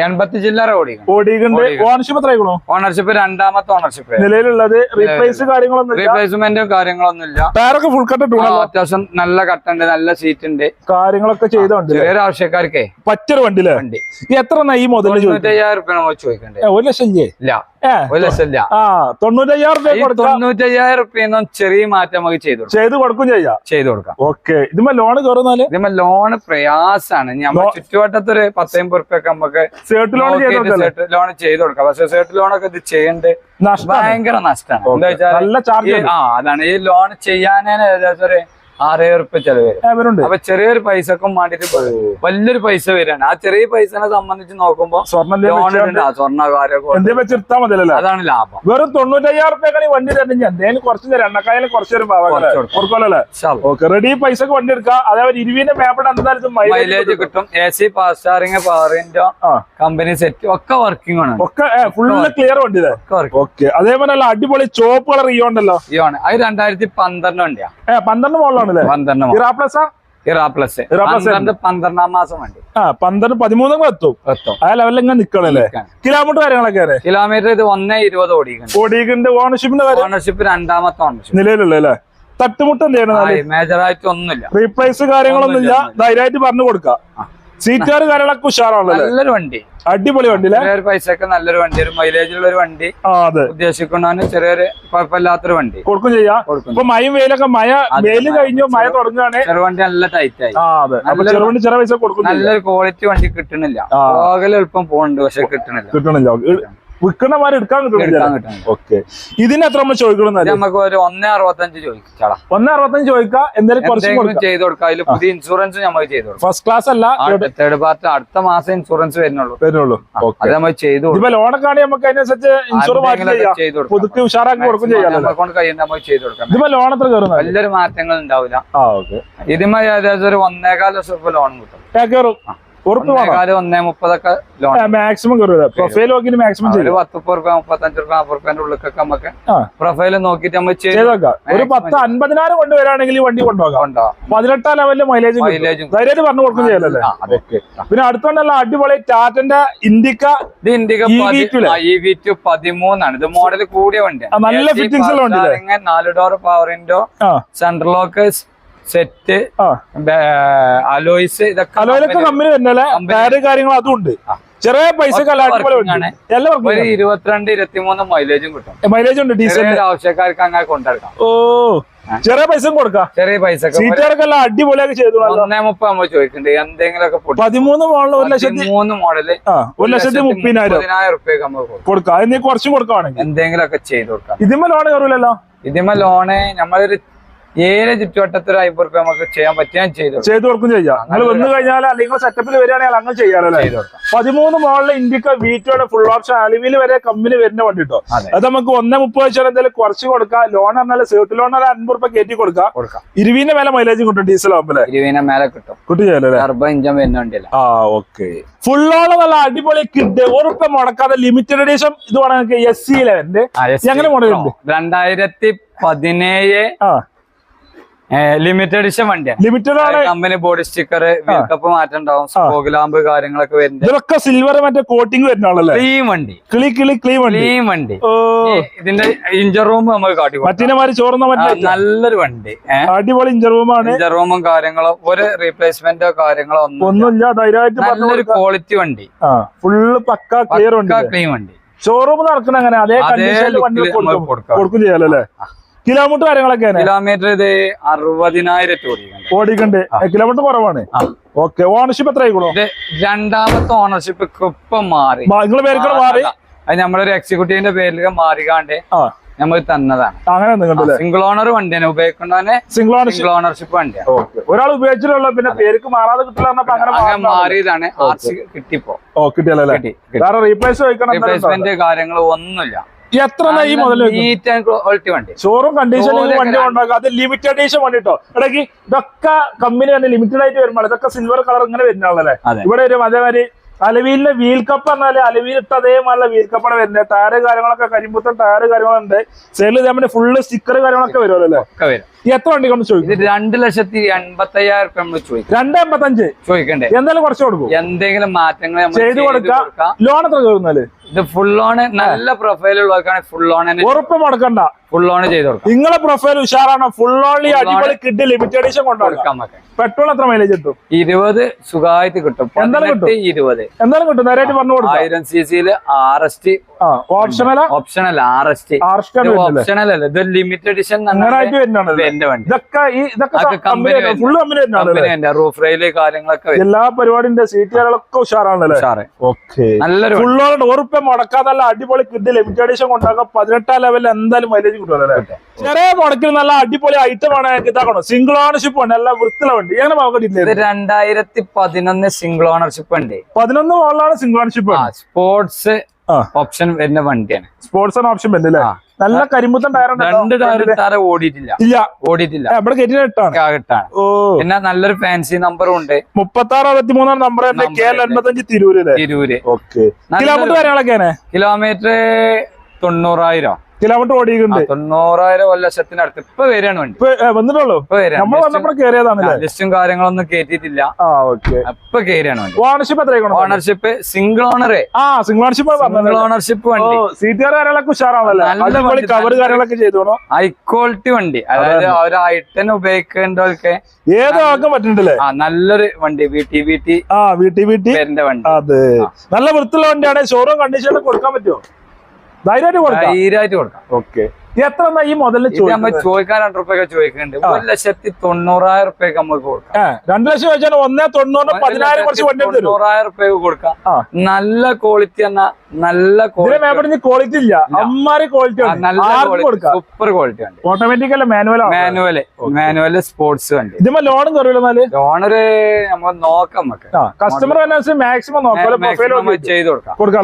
എൺപത്തി ചില്ലറ ഓടിക്കണം ഓടിക്കുന്നുണ്ട് ഓടിക്കുന്നുണ്ട്. ഓണർഷിപ്പ് എത്ര ഓണർഷിപ്പ് രണ്ടാമത്തെ ഓണർഷിപ്പ് നിലവിലുള്ളത് റീപ്ലേസ് കാര്യങ്ങളൊന്നും റീപ്ലേസ്മെന്റും കാര്യങ്ങളൊന്നും ഇല്ല ടയറൊക്കെ ഫുൾ കട്ട് അത്യാവശ്യം നല്ല കട്ടുണ്ട് നല്ല സീറ്റ് ഉണ്ട്. കാര്യങ്ങളൊക്കെ ചെയ്തോണ്ട് ചെറിയൊരു ആവശ്യക്കാർക്കേ. പറ്റൊരു വണ്ടിയില്ലേ? വണ്ടി. എത്ര ഈ മുതൽ ഒരു ലക്ഷം ഇല്ലേ. ഒരു ലക്ഷം രൂപ ആ തൊണ്ണൂറ്റയ്യായിരം തൊണ്ണൂറ്റയ്യായിരം റുപ്യൊന്നും ചെറിയ മാറ്റം നമുക്ക് ചെയ്തു കൊടുക്കാം. ചെയ്ത് കൊടുക്കും ചെയ്യാം. ചെയ്തു കൊടുക്കാം. ഓക്കെ. ഇതുമ്പോ ലോൺ കയറുന്നാൽ ഇതിമ്മ ലോണ് പ്രയാസാണ്. നമ്മൾ ചുറ്റുവട്ടത്തൊരു പത്തമ്പത് റുപ്യൊക്കെ നമുക്ക് സേർട്ട് ലോൺ ചെയ്ത് കൊടുക്കല്ലേ ലോൺ ചെയ്ത് കൊടുക്കാം. പക്ഷെ സേർട്ട് ലോണൊക്കെ ഇത് ചെയ്യണ്ട് ഭയങ്കര നഷ്ടമാണ് എന്താ വെച്ചാൽ നല്ല ചാർജ് ആ അതാണ്. ഈ ലോൺ ചെയ്യാനേ ഏകദേശം ഒരു ആറായിരം റുപ്യ ചെലവ് വരും. അപ്പൊ ചെറിയൊരു പൈസക്കും വേണ്ടിട്ട് വലിയൊരു പൈസ വരികയാണ് ആ ചെറിയ പൈസനെ സംബന്ധിച്ച് നോക്കുമ്പോ സ്വർണം ലോൺ ആ സ്വർണ കാര്യമൊക്കെ എന്തേ വെച്ചിരുത്താ അതാണ് ലാഭം. വെറും തൊണ്ണൂറ്റയ്യായിരം റുപ്യക്കാണ് വണ്ടി എന്തേലും കുറച്ച് തരാം. എണ്ണക്കായാലും കുറച്ച്. കൊടുക്കല്ലേ റെഡി പൈസക്ക് വണ്ടി എടുക്കാം. അതേപോലെ ഇരുവിന്റെ പേപ്പർ എന്തായാലും മൈലേജ് കിട്ടും. എ സി പാസ്റ്റാറിംഗ് ചാർജിങ് പവറിന്റെ കമ്പനി സെറ്റ് ഒക്കെ വർക്കിംഗ് ആണ്. ഒക്കെ ഫുള്ള് ക്ലിയർ വണ്ടി ഓക്കെ അതേപോലെ അടിപൊളി ചോപ്പ് കളർ ഇയോ ഉണ്ടല്ലോ. ആണ് അത് രണ്ടായിരത്തി പന്ത്രണ്ട് വണ്ടിയാ. പന്ത്രണ്ട് പന്ത്രണ്ട് മോളിലാണല്ലേ പന്ത്രണ്ട് Era plus Era plus Era plus പന്ത്രണ്ട് പന്ത്രണ്ടാം മാസം വണ്ടി. ആ പന്ത്രണ്ട് പതിമൂന്നും എത്തും. എത്തും. ആ ലെവലിൽ ഇങ്ങനെ നിക്കണല്ലേ? കിലോമീറ്റർ കാര്യങ്ങളൊക്കെ കിലോമീറ്റർ ഇത് ഒന്നേ ഇരുപത് ഓടിക്കുന്നുണ്ട് ഓണർഷിപ്പിന്റെ കാര്യം? ഓണർഷിപ്പ് രണ്ടാമത്തെ ഓണർഷിപ്പ് നിലയിലല്ലേ അല്ലേ? തട്ടുമുട്ട് എന്ത് ചെയ്യണം മേജർ ആയിട്ട് ഒന്നുമില്ല. റീപ്ലേസ് കാര്യങ്ങളൊന്നും ഇല്ല ധൈര്യമായിട്ട് പറഞ്ഞു കൊടുക്കാം. സീറ്റുകാർ കാര്യങ്ങളൊക്കെ ഉഷാറാണല്ലോ നല്ലൊരു വണ്ടി. അടിപൊളി വണ്ടി ചെറിയൊരു പൈസക്ക് നല്ലൊരു വണ്ടി ഒരു മൈലേജുള്ള ഒരു വണ്ടി. ഉദ്ദേശിക്കുന്ന ചെറിയൊരു കുഴപ്പമില്ലാത്തൊരു വണ്ടി. കൊടുക്കും ചെയ്യാം. ഇപ്പൊ മഴയും വെയിലൊക്കെ മഴ വെയിൽ കഴിഞ്ഞു മഴ തുടങ്ങുകയാണ് ചെറുവണ്ടി നല്ല ടൈറ്റ് ആയി. ചെറുവണ്ടി ചെറിയ പൈസ കൊടുക്കും. നല്ലൊരു ക്വാളിറ്റി വണ്ടി കിട്ടണില്ല. ആ. പോകൽ എളുപ്പം പോകുന്നുണ്ട് പക്ഷെ കിട്ടണില്ല. കിട്ടണില്ല. വിൽക്കണമാര് എടുക്കാൻ ഓക്കെ ഇതിന് എത്ര നമ്മൾ ചോദിക്കണം നമുക്ക് ഒരു ഒന്നേ അറുപത്തഞ്ച് ചോദിച്ചാളാ ഒന്ന് അറുപത്തഞ്ച് ചോദിക്കാം എന്തായാലും കുറച്ച് കൊടുക്കാം. ചെയ്ത് കൊടുക്കാം. അതിൽ പുതിയ ഇൻഷുറൻസ് നമുക്ക് ചെയ്ത് കൊടുക്കാം. ഫസ്റ്റ് ക്ലാസ് അല്ല തേർഡ് പാർട്ടി അടുത്ത മാസം ഇൻഷുറൻസ് വരുന്നുള്ളൂ. വരുന്നുള്ളൂ. ഓക്കെ അത് നമ്മൾ ചെയ്തു ലോണൊക്കെ ആണെങ്കിൽ നമുക്ക് അതിനനുസരിച്ച് പുതുക്കി ഉഷാറാക്കി കൊടുക്കും ചെയ്യാമല്ലോ നമ്മളെ കൊണ്ട് കഴിയുന്ന നമുക്ക് ചെയ്ത് കൊടുക്കാം. ഇതിപ്പോ ലോൺ എത്ര കയറുന്നത്? വലിയൊരു മാറ്റങ്ങൾ ഉണ്ടാവില്ല. ഏകദേശം ഒരു ലക്ഷം രൂപ ലോൺ കിട്ടും. ഒന്നേ മുപ്പതൊക്കെ മാക്സിമം പ്രൊഫൈൽ നോക്കി മാക്സിമം ഒരു ചെയ്യും. പത്ത് മുപ്പത് റുപ്യ മുപ്പത്തഞ്ച് റുപ്യ നാൽപ്പത് റുപ്യന്റെ ഉള്ളിലൊക്കെ നമുക്ക് പ്രൊഫൈൽ നോക്കിയിട്ട് നമ്മൾ ചെയ്തേക്കാം. ഒരു പത്ത് അൻപതിനായിരം കൊണ്ടുവരാണെങ്കിൽ വണ്ടി കൊണ്ടുപോകാം. കൊണ്ടുപോകാം. പതിനെട്ടാം ലെവലിൽ മൈലേജ് മൈലേജും ധൈര്യമായിട്ട് പറഞ്ഞു കൊടുക്കും ചെയ്യാലല്ലേ? ആ, അതെ. ഓക്കെ പിന്നെ അടുത്തോണ്ടല്ല അടിപൊളി ടാറ്റന്റെ ഇൻഡിക്ക ഇത് ഇന്ത്യയ്ക്ക് EV2 ലെ? ഇ വി ടു പതിമൂന്നാണ്. ഇത് മോഡൽ കൂടിയ വണ്ടി വണ്ടിയാണ് നല്ല ഫിറ്റിംഗ് നാല് door power window central lock set alloys ഇതൊക്കെ അലോയിലൊക്കെ കമ്പനി company. ടയറ് കാര്യങ്ങൾ അതും ഉണ്ട്. ചെറിയ പൈസ ഒരു ഇരുപത്തിരണ്ട് ഇരുപത്തിമൂന്ന് മൈലേജും കിട്ടും. മൈലേജ് ഉണ്ട് ഡീസൽ ആവശ്യക്കാർക്ക് അങ്ങനെ കൊണ്ടെടുക്കാം. ഓ. ചെറിയ പൈസ കൊടുക്കാം. ചെറിയ പൈസ സീറ്റുകാർക്കെല്ലാം അടിപൊളിയൊക്കെ ചെയ്തു ഒന്നേ മുപ്പത് നമ്മൾ ചോദിക്കുന്നുണ്ട് എന്തെങ്കിലുമൊക്കെ പതിമൂന്ന് മോഡൽ ഒരു ലക്ഷത്തി മൂന്ന് മോഡൽ ഒരു ലക്ഷത്തി മുപ്പതിനായിരം. റുപ്യ നമുക്ക് കൊടുക്കാം. കുറച്ചും കൊടുക്കുകയാണെങ്കിൽ എന്തെങ്കിലുമൊക്കെ ചെയ്ത് കൊടുക്കാം. ഇതിമ്മ ലോണേ കയറൂലല്ലോ? ഇതിമ്മ ലോണേ നമ്മളൊരു ഏഴ് ചുറ്റുവട്ടത്തിൽ റുപ്യ നമുക്ക് ചെയ്യാൻ പറ്റിയാൽ ചെയ്തു. ചെയ്തു കൊടുക്കും ചെയ്യാം. നിങ്ങൾ വന്നു കഴിഞ്ഞാൽ അല്ലെങ്കിൽ സെറ്റപ്പിൽ വരികയാണെങ്കിൽ അങ്ങനെ കൊടുക്കാം. പതിമൂന്ന് മോളിലെ ഇന്ത്യയ്ക്ക് വീറ്റോടെ ഫുൾ ഓപ്ഷൻ അലുവിൽ വരെ കമ്പനി വരുന്ന വണ്ടി കിട്ടും അതെ. നമുക്ക് ഒന്നേ മുപ്പത് വെച്ചാൽ എന്തായാലും കുറച്ച് കൊടുക്കാം. ലോൺ പറഞ്ഞാൽ സേർട്ട് ലോൺ ഒരു അൻപത് റുപ്യ കയറ്റി കൊടുക്കാം. ഇരുവിന്റെ മേലെ മൈലേജ് കിട്ടും ഡീസൽ ആകുമ്പോൾ ഇരുവിനെ മേലെ കിട്ടും. കിട്ടും ഇഞ്ചൻ വരുന്ന വണ്ടിയല്ല? ആ ഓക്കെ ഫുൾ ഓൺ നല്ല അടിപൊളി കിഡ് റുപ്യ മുടക്കാതെ ലിമിറ്റഡ് എഡീഷൻ ഇത് പറയാൻ എസ് സി ലെവന്റെ എങ്ങനെ model രണ്ടായിരത്തി പതിനേഴ് ലിമിറ്റഡ് എഡിഷൻ വണ്ടിയാണ് ലിമിറ്റഡ് ആണ്. Company body sticker wheel cap മാറ്റം ഉണ്ടാവും സ്പോക്ക് ലാമ്പ് കാര്യങ്ങളൊക്കെ വരുന്നുണ്ട്. ഇതൊക്കെ സിൽവർ മറ്റേ കോട്ടിംഗ് ക്ലീൻ വണ്ടി. ക്ലീ ക്ലീ ക്ലീൻ വണ്ടി. ക്ലീൻ വണ്ടി. ഇതിന്റെ ഇഞ്ചർ റൂം നമുക്ക് കാട്ടി ചോർന്ന നല്ലൊരു വണ്ടി. അടിപൊളി ഇഞ്ചർ റൂമാണ് ഇഞ്ചർ റൂമും കാര്യങ്ങളോ ഒരു റീപ്ലേസ്മെന്റോ കാര്യങ്ങളോ ഒന്നും ഒന്നുമില്ല ധൈര്യമായിട്ട് നല്ലൊരു ക്വാളിറ്റി വണ്ടി. ഫുള്ള് പക്ക ക്ലിയർ ക്ലീൻ വണ്ടി. ഷോറൂം നടക്കുന്ന അങ്ങനെ അതേ കണ്ടീഷനിൽ വണ്ടി കൊടുക്കും. ചെയ്യാലോ അല്ലേ കിലോമീറ്റർ കാര്യങ്ങളൊക്കെ കിലോമീറ്റർ ഇത് അറുപതിനായിരം ഓടിക്കണ്ട് കിലോമീറ്റർ കുറവാണ്. ഓക്കെ. ഓണർഷിപ്പ് എത്ര ആയിക്കോളൂ രണ്ടാമത്തെ ഓണർഷിപ്പ് ഇപ്പം മാറി. നിങ്ങളെ പേരൊക്കെ മാറി? അത്. നമ്മളൊരു എക്സിക്യൂട്ടീവിന്റെ പേരിൽ മാറികാണ്ട് നമ്മൾ തന്നതാണ്. അങ്ങനെ സിംഗിൾ ഓണർ വണ്ടിയാണ്. ഉപയോഗിക്കുന്നതന്നെ സിംഗിൾ സിംഗിൾ ഓണർഷിപ്പ് വണ്ടിയാണ്. ഒരാൾ ഉപയോഗിച്ചിട്ടുള്ള പിന്നെ പേർക്ക് മാറാതെ അങ്ങനെ മാറിയതാണ്. R C കിട്ടിപ്പോ. ഓ കിട്ടിയല്ലേ കിട്ടി കിട്ടി. റീപ്ലേസ്. റീപ്ലേസ്മെന്റ് കാര്യങ്ങൾ ഒന്നുമില്ല. എത്ര ഈ ആൻഡ് ക്വാളിറ്റി വണ്ടി. ഷോറൂം കണ്ടീഷനിൽ വണ്ടി ഉണ്ടാക്കുക അത് ലിമിറ്റഡ് എഡീഷൻ വണ്ടി കേട്ടോ ഇടയ്ക്ക് ഇതൊക്കെ കമ്പനി തന്നെ ലിമിറ്റഡ് ആയിട്ട് വരുമ്പോൾ ഇതൊക്കെ സിൽവർ കളർ ഇങ്ങനെ വരുന്നതാണല്ലേ? അതെ. ഇവിടെ ഒരു അതേമാതിരി അലവീലിന്റെ വീൽ കപ്പ് പറഞ്ഞാൽ അലവീൽ ഇട്ട അതേമാതിരി വീൽ കപ്പാണ് വരുന്നത്. ടയറ് കാര്യങ്ങളൊക്കെ കരിമ്പുത്തൻ ടയറ് കാര്യങ്ങളുണ്ട്. സെയിൽ ഇതേമാതിരി ഫുള്ള് സ്റ്റിക്കർ കാര്യങ്ങളൊക്കെ വരുമല്ലോ അല്ലേ? എത്ര വണ്ടി കൊണ്ട് ചോദിക്കും? രണ്ട് ലക്ഷത്തി എൺപത്തി അയ്യായിരം റുപ്യ നമ്മൾ ചോദിക്കും. രണ്ട് എൺപത്തഞ്ച്? ചോദിക്കണ്ടേ? എന്തായാലും കുറച്ച് കൊടുക്കും എന്തെങ്കിലും മാറ്റങ്ങൾ ചെയ്ത് കൊടുക്കാം. ലോൺ എത്ര ചോദിക്കുന്നത് ഇത് ഫുൾ ലോൺ നല്ല പ്രൊഫൈൽ ഉള്ളവർക്കാണ് ഫുൾ ലോൺ ഉറപ്പ് മുടക്കണ്ട. ഫുൾ ലോൺ ചെയ്ത് കൊടുക്കാം. നിങ്ങളെ പ്രൊഫൈൽ ഉഷാറാണോ? ഫുൾ ഓൺലി അടിപൊളി കിഡ് ലിമിറ്റഡ് എഡീഷൻ കൊണ്ടുപോകാം പെട്രോൾ എത്ര മൈലേജ് കിട്ടും? ഇരുപത് സുഖമായിട്ട് കിട്ടും. എന്തായാലും കിട്ടും. ഇരുപത്. എന്തായാലും കിട്ടും. നേരായിട്ട് പറഞ്ഞു കൊടുക്കാം. ആയിരം സി സിയിൽ R S T R S T അല്ല? ഇത് ലിമിറ്റഡ് എഡിഷൻ എന്റെ വണ്ടി. ഇതൊക്കെ ഇതൊക്കെ കമ്പനി റൂഫ് റെയിൽ കാര്യങ്ങളൊക്കെ എല്ലാ പരിപാടിന്റെ സീറ്റുകളൊക്കെ ഉഷാറാണല്ലോ? ഉഷാറ്. ഓക്കെ നല്ലൊരു. ഫുള്ളോട് ഡോറുപ്പ മുടക്കാതെ നല്ല അടിപൊളി കിഡ് ലിമിറ്റഡ് എഡിഷൻ കൊണ്ടാക്കാം പതിനെട്ടാം ലെവലിൽ എന്തായാലും മൈലേജ് കിട്ടുമല്ലോ ചെറിയ മുടക്കിൽ നല്ല അടിപൊളി ഐറ്റം ആണ് ഇതാക്കണോ സിംഗിൾ ഓണർഷിപ്പ് ഉണ്ട്. നല്ല വൃത്തിയുള്ള വണ്ടി. എങ്ങനെ ഇത് നോക്കട്ടില്ലേ രണ്ടായിരത്തി പതിനൊന്ന് സിംഗിൾ ഓണർഷിപ്പ് ഉണ്ട് പതിനൊന്ന് മോളിലാണ് സിംഗിൾ ഓണർഷിപ്പ് സ്പോർട്സ്. ഓപ്ഷൻ വരുന്ന വണ്ടിയാണ്. സ്പോർട്സ് ആണ് ഓപ്ഷൻ വരുന്നില്ല നല്ല കരിമുത്തം ടയർ രണ്ട് ടയർ താര ഓടിയിട്ടില്ല. ഇല്ല. ഓടിയിട്ടില്ല. ആകട്ടാണ് ഓ. പിന്നെ നല്ലൊരു ഫാൻസി നമ്പറും ഉണ്ട്. മുപ്പത്തി ആറ് അറുപത്തി മൂന്നാം നമ്പർ കെ എൽ എൺപത്തഞ്ച് തിരൂര് തിരൂര്. ഓക്കെ കിലോമീറ്റർ കാര്യങ്ങളൊക്കെയാണ്? കിലോമീറ്റർ തൊണ്ണൂറായിരം. കിലോമീറ്റർ ഓടിയിട്ടുണ്ട്. തൊണ്ണൂറായിരം ഒരു ലക്ഷത്തിനടുത്ത് ഇപ്പൊ വരികയാണ് വണ്ടി. വന്നിട്ടുള്ളൂ? നമ്മൾ വന്നപ്പോൾ കയറിയതാണ് ലിസ്റ്റും കാര്യങ്ങളൊന്നും കേട്ടിട്ടില്ല ഇപ്പൊ കയറിയാണ് വണ്ടി. ഓണർഷിപ്പ് എത്രയാണ് ഓണർഷിപ്പ് സിംഗിൾ ഓണറെ ആ സിംഗിൾ ഓണർഷിപ്പ് സിംഗിൾ ഓണർഷിപ്പ് വണ്ടി. സീറ്റുകാർ കാര്യങ്ങളൊക്കെ ഉഷാറാണല്ലേ. നല്ല കവർ കാര്യങ്ങളൊക്കെ ചെയ്തോണോ ഹൈ ക്വാളിറ്റി വണ്ടി. അതായത് ഒരു ഐട്ടൻ ഉപയോഗിക്കേണ്ടവർക്ക് ഏത് ആൾക്കും പറ്റുന്നുണ്ടല്ലേ? ആ നല്ലൊരു വണ്ടി. വി ടി വി ടി ആ വീട്ടി വീട്ടി വണ്ടി. അതെ. നല്ല വൃത്തിയുള്ള വണ്ടിയാണ്. ഷോറൂം കണ്ടീഷനിൽ കൊടുക്കാൻ പറ്റുമോ? ധൈര്യമായിട്ട് കൊടുക്കാം. ധൈര്യമായിട്ട് കൊടുക്കാം. ഓക്കെ. എത്ര ഈ മുതലിന് ചോദിക്കാൻ രണ്ട് റുപ്യൊക്കെ ചോദിക്കുന്നുണ്ട്. ഒരു ലക്ഷത്തി തൊണ്ണൂറായിരം റുപ്യൊക്കെ നമുക്ക് കൊടുക്കാം. രണ്ടു ലക്ഷം വെച്ചാൽ ഒന്നേ തൊണ്ണൂറിന് പതിനായിരം കുറച്ച് തൊണ്ണൂറായിരം റുപ്യ കൊടുക്കാം. നല്ല ക്വാളിറ്റി എന്നാ നല്ല ക്വാളിറ്റി ക്വാളിറ്റി ഇല്ല. അമ്മാരി ക്വാളിറ്റി നല്ല സൂപ്പർ ക്വാളിറ്റി ഉണ്ട്. ഓട്ടോമാറ്റിക് അല്ല? മാനുവൽ മാനുവൽ മാനുവൽ സ്പോർട്സ് വണ്ടി. ഇതിമ്മ ലോണും കുറവില്ല ലോണൊരു നമ്മൾ നോക്കാം നമുക്ക്. കസ്റ്റമർ മാക്സിമം നോക്കാം. ചെയ്ത് കൊടുക്കാം. കൊടുക്കാം.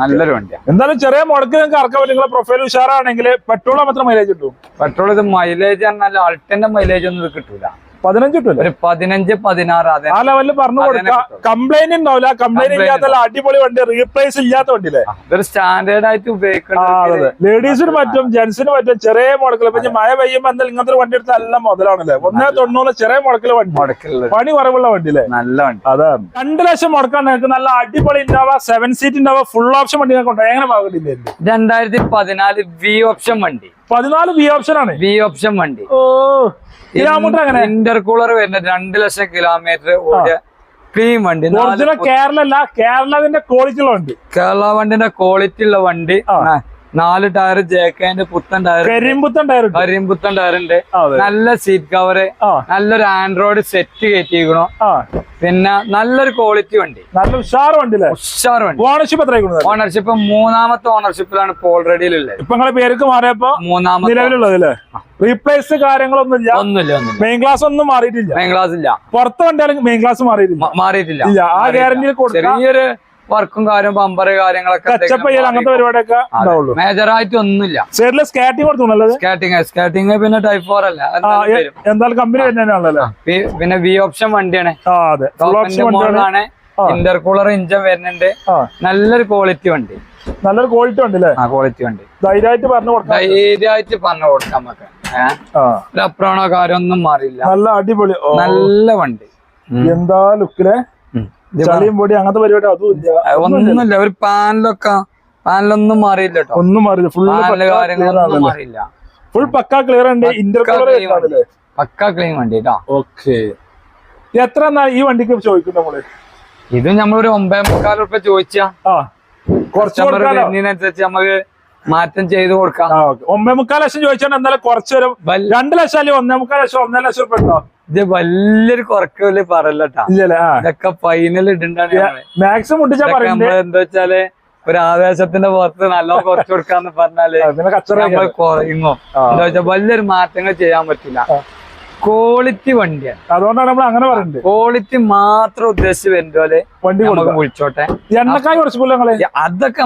നല്ലൊരു വണ്ടിയാണ് എന്തായാലും ചെറിയ മുടക്ക് നിങ്ങൾക്ക് അറക്കാൻ പറ്റും. നിങ്ങളെ പ്രൊഫൈൽ ഉഷാറാണെങ്കിൽ പെട്രോൾ മാത്രം മൈലേജ് കിട്ടും പെട്രോൾ ഇത് മൈലേജ് പറഞ്ഞാൽ അൾട്ടന്റെ മൈലേജ് ഒന്നും ഇത് കിട്ടൂല. പതിനഞ്ച് കിട്ടും പതിനഞ്ച് പതിനാറ് ആ ലെവലിൽ പറഞ്ഞു കൊടുക്കാം. കംപ്ലൈന്റ് ഉണ്ടാവില്ല കംപ്ലൈന്റ് ഇല്ലാത്ത അടിപൊളി വണ്ടി റീപ്ലേസ് ഇല്ലാത്ത വണ്ടിയില്ലേ? ഇതൊരു സ്റ്റാൻഡേർഡ് ആയിട്ട് ഉപയോഗിക്കണം ലേഡീസിന് പറ്റും ജെന്റ്സിന് പറ്റും ചെറിയ മുടക്കിൽ പിന്നെ മഴ പെയ്യുമ്പോ എന്തായാലും ഇങ്ങനത്തെ വണ്ടി എടുത്താൽ നല്ല മുതലാണല്ലേ? ഒന്നേ തൊണ്ണൂറ് ചെറിയ മുടക്കിലെ വണ്ടി. പണി കുറവുള്ള വണ്ടിയില്ലേ? നല്ല വണ്ടി. അതാണ് രണ്ട് ലക്ഷം മുടക്കാൻ നിങ്ങൾക്ക് നല്ല അടിപൊളി ഉണ്ടാവുക. സെവൻ സീറ്റ് ഉണ്ടാവുക. ഫുൾ ഓപ്ഷൻ വണ്ടി നിങ്ങൾക്ക് ഉണ്ടോ എങ്ങനെ പാകട്ടില്ലേ രണ്ടായിരത്തി പതിനാല് വി ഓപ്ഷൻ വണ്ടി. പതിനാല് ബി ഓപ്ഷൻ ആണ്. വി ഓപ്ഷൻ വണ്ടി. ഓ കിലോമീറ്റർ അങ്ങനെ ഇന്റർകൂളർ വരുന്ന രണ്ട് ലക്ഷം കിലോമീറ്റർ ഓടിയ ക്ലീൻ വണ്ടി. കേരള കേരളത്തിന്റെ ക്വാളിറ്റി ഉള്ള വണ്ടി. കേരള വണ്ടിന്റെ ക്വാളിറ്റി ഉള്ള വണ്ടി. നാല് ടയർ ജേക്കന്റെ പുത്തൻ ടയർ കരിമ്പുത്തൻ ടയർ. കരിമ്പുത്തൻ ടയറുണ്ട് അതെ. നല്ല സീറ്റ് കവറ് നല്ലൊരു ആൻഡ്രോയിഡ് സെറ്റ് കയറ്റിയിരിക്കണോ പിന്നെ നല്ലൊരു ക്വാളിറ്റി വണ്ടി. നല്ല ഉഷാർ വണ്ടി ഉഷാർ വണ്ടി. ഓണർഷിപ്പ് എത്ര ഓണർഷിപ്പ് മൂന്നാമത്തെ ഓണർഷിപ്പിലാണ് ഇപ്പൊ ഓൾറെഡി ഉള്ളത്. ഇപ്പൊ നിങ്ങളെ പേർക്ക് മാറിയപ്പോ മൂന്നാമത്തെ നിലവിലുള്ളതല്ലേ റീപ്ലേസ് കാര്യങ്ങളൊന്നും ഇല്ല ഒന്നുമില്ല മെയിൻ ക്ലാസ് ഒന്നും മാറിയിട്ടില്ല. മെയിൻ ക്ലാസ് ഇല്ല. പുറത്ത് വണ്ടിയാണെങ്കിൽ മെയിൻ ക്ലാസ് മാറിയിട്ടില്ല. മാറിയിട്ടില്ല. ആ ഗ്യാരണ്ടിയിൽ ചെറിയൊരു വർക്കും കാര്യം ബമ്പർ കാര്യങ്ങളൊക്കെ അങ്ങനത്തെ പരിപാടിയൊക്കെ മേജറായിട്ട് ഒന്നുമില്ല. സൈഡിൽ സ്കാറ്റിംഗ് കൊടുത്തുള്ളത് സ്കാറ്റിങ് സ്കാറ്റിങ് പിന്നെ ടൈപ്പ് ഫോർ അല്ല. എന്തായാലും കമ്പനി തന്നെയാണല്ലോ പിന്നെ വി ഓപ്ഷൻ വണ്ടിയാണ്. ആ അതെ. ഫുൾ ഓപ്ഷൻ ടോപ്പിന്റെ വണ്ടിയാണ്. മോഡലാണ് ഇന്റർകൂളർ ഇഞ്ചൻ വരുന്നുണ്ട്. നല്ലൊരു ക്വാളിറ്റി വണ്ടി. നല്ലൊരു ക്വാളിറ്റി ഉണ്ട് അല്ലേ ആ ക്വാളിറ്റി വണ്ടി. ധൈര്യമായിട്ട് പറഞ്ഞു കൊടുക്കാം. ധൈര്യമായിട്ട് പറഞ്ഞു കൊടുക്കാം നമുക്ക്. ഏഹ് അപ്രോണോ കാര്യമൊന്നും മാറിയില്ല. നല്ല അടിപൊളി. നല്ല വണ്ടി. എന്താ ലുക്കിലെ ചളിയും പൊടി അങ്ങനത്തെ പരിപാടി അതും ഒന്നുമില്ല. ഒരു പാനലൊക്കെ പാനലൊന്നും മാറിയില്ല ഒന്നും ഫുൾ കാര്യങ്ങളൊന്നും മാറിയില്ല. ഫുൾ പക്കാ ക്ലിയർ ഉണ്ട്. പക്കാ ക്ലീൻ വണ്ടി. കേട്ടോ ഓക്കെ എത്ര ഈ വണ്ടിക്ക് ചോദിക്കും നമ്മൾ? ഇത് നമ്മളൊരു ഒമ്പേ മുക്കാൽ ഉറുപ്പ ചോദിച്ചാ. നമുക്ക് മാറ്റം ചെയ്ത് കൊടുക്കാം. ഒമ്പേ മുക്കാൽ ലക്ഷം ചോദിച്ചാൽ എന്തായാലും കുറച്ചൊരു രണ്ട് ലക്ഷം അല്ലെങ്കിൽ ഒന്നേ മുക്കാൽ ലക്ഷം ഒന്നര ലക്ഷം രൂപ ഉണ്ടോ? ഇത് വലിയൊരു കുറക്കൽ പറയലട്ടാ. ഇതൊക്കെ ഫൈനൽ ഇടണ്ടാണ് മാക്സിമം എന്താ വെച്ചാൽ ഒരു ആവേശത്തിന്റെ പുറത്ത് നല്ല കുറച്ച് കൊടുക്കാന്ന് പറഞ്ഞാൽ കുറയുമോ എന്താ വെച്ചാൽ വലിയൊരു മാറ്റങ്ങൾ ചെയ്യാൻ പറ്റില്ല. ക്വാളിറ്റി വണ്ടിയാണ് അതുകൊണ്ടാണ് നമ്മൾ അങ്ങനെ പറയുന്നത് ക്വാളിറ്റി മാത്രം ഉദ്ദേശിച്ച് വരുന്നോലെ വണ്ടി വിളിച്ചോട്ടെ. എണ്ണക്കായ് കുറച്ച് അതൊക്കെ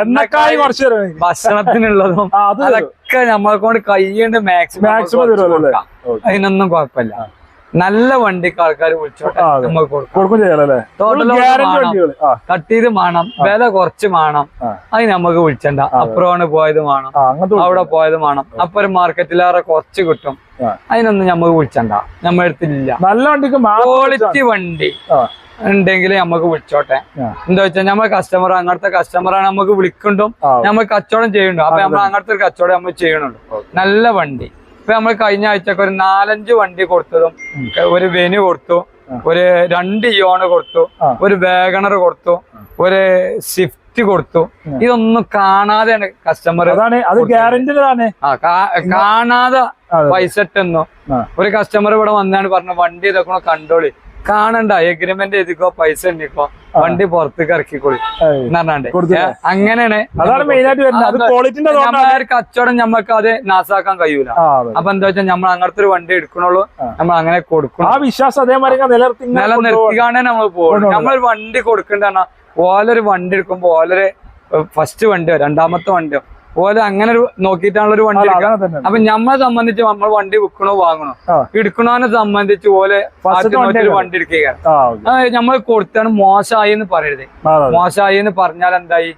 എണ്ണക്കായ് കുറച്ച് ഭക്ഷണത്തിനുള്ളതും. അതൊക്കെ നമ്മളെ കൊണ്ട് കയ്യുണ്ട് മാക്സിമം മാക്സിമം. അതിനൊന്നും കുഴപ്പമില്ല. നല്ല വണ്ടിക്ക് ആൾക്കാർ വിളിച്ചോട്ടെ? നമുക്ക് കൊടുക്കും. വേണം. വില കുറച്ച് വേണം. അത് നമുക്ക് വിളിച്ചണ്ട. അപ്പുറമാണ് പോയത് വേണം. അവിടെ പോയത് വേണം. അപ്പൊ ഒരു മാർക്കറ്റിലേറെ കുറച്ച് കിട്ടും. അതിനൊന്നും നമുക്ക് വിളിച്ചണ്ട. നമ്മുടെ അടുത്തില്ല. നല്ല വണ്ടിക്ക് ക്വാളിറ്റി വണ്ടി. ഉണ്ടെങ്കിൽ നമുക്ക് വിളിച്ചോട്ടെ. എന്താ വെച്ചാൽ നമ്മൾ കസ്റ്റമർ അങ്ങനത്തെ കസ്റ്റമറാണ് നമുക്ക് വിളിക്കണ്ടും നമ്മൾ കച്ചവടം ചെയ്യുന്നുണ്ട്. അപ്പൊ നമ്മൾ അങ്ങനത്തെ ഒരു കച്ചവടം നമ്മൾ ചെയ്യണുണ്ടോ നല്ല വണ്ടി. ഇപ്പൊ നമ്മൾ കഴിഞ്ഞ ആഴ്ചക്ക് ഒരു നാലഞ്ച് വണ്ടി കൊടുത്തതും ഒരു വെനു കൊടുത്തു ഒരു രണ്ട് യോണ് കൊടുത്തു ഒരു വേഗണർ കൊടുത്തു ഒരു സ്വിഫ്റ്റ് കൊടുത്തു. ഇതൊന്നും കാണാതെയാണ് കസ്റ്റമർ അതാണ് അത് ഗ്യാരണ്ടിതാണ് കാണാതെ പൈസ ഇട്ടെന്നു. ഒരു കസ്റ്റമർ ഇവിടെ വന്നാണ് പറഞ്ഞു വണ്ടി ഇതൊക്കെ കണ്ടോളി. കാണണ്ട എഗ്രിമെന്റ് എഴുതിക്കോ പൈസ എണ്ണിക്കോ വണ്ടി പുറത്തേക്ക് കറക്കി ഏയ്. എന്ന് പറഞ്ഞാണ്ട്. അങ്ങനെയാണ് അതാണ് മെയിൻ ആയിട്ട് വരുന്നത്. നമ്മളെ കച്ചവടം ഞമ്മക്ക് അത് നാസാക്കാൻ കഴിയൂല. ആ അപ്പൊ എന്താ വെച്ചാൽ നമ്മൾ അങ്ങനത്തെ ഒരു വണ്ടി എടുക്കണുള്ളൂ നമ്മൾ അങ്ങനെ ആ കൊടുക്കണം വിശ്വാസം അതേമാതിരി ഇങ്ങനെ നിലനിർത്തി ഇങ്ങനെ നമ്മൾ പോകും. നമ്മൾ വണ്ടി കൊടുക്കണ്ട ഓലൊരു വണ്ടി എടുക്കുമ്പോ ഓലൊരു ഫസ്റ്റ് വണ്ടിയോ രണ്ടാമത്തെ വണ്ടിയോ ഓല അങ്ങനെ ഒരു നോക്കിയിട്ടാണല്ലോ ഒരു വണ്ടി അപ്പൊ നമ്മളെ സംബന്ധിച്ച് നമ്മൾ വണ്ടി വിൽക്കണോ വാങ്ങണോ. എടുക്കണോനെ സംബന്ധിച്ച് ഓലെ വണ്ടി എടുക്കുക. നമ്മൾ കൊടുത്താണ് മോശമായി എന്ന് പറയരുത്. മോശമായി എന്ന് പറഞ്ഞാൽ എന്തായി?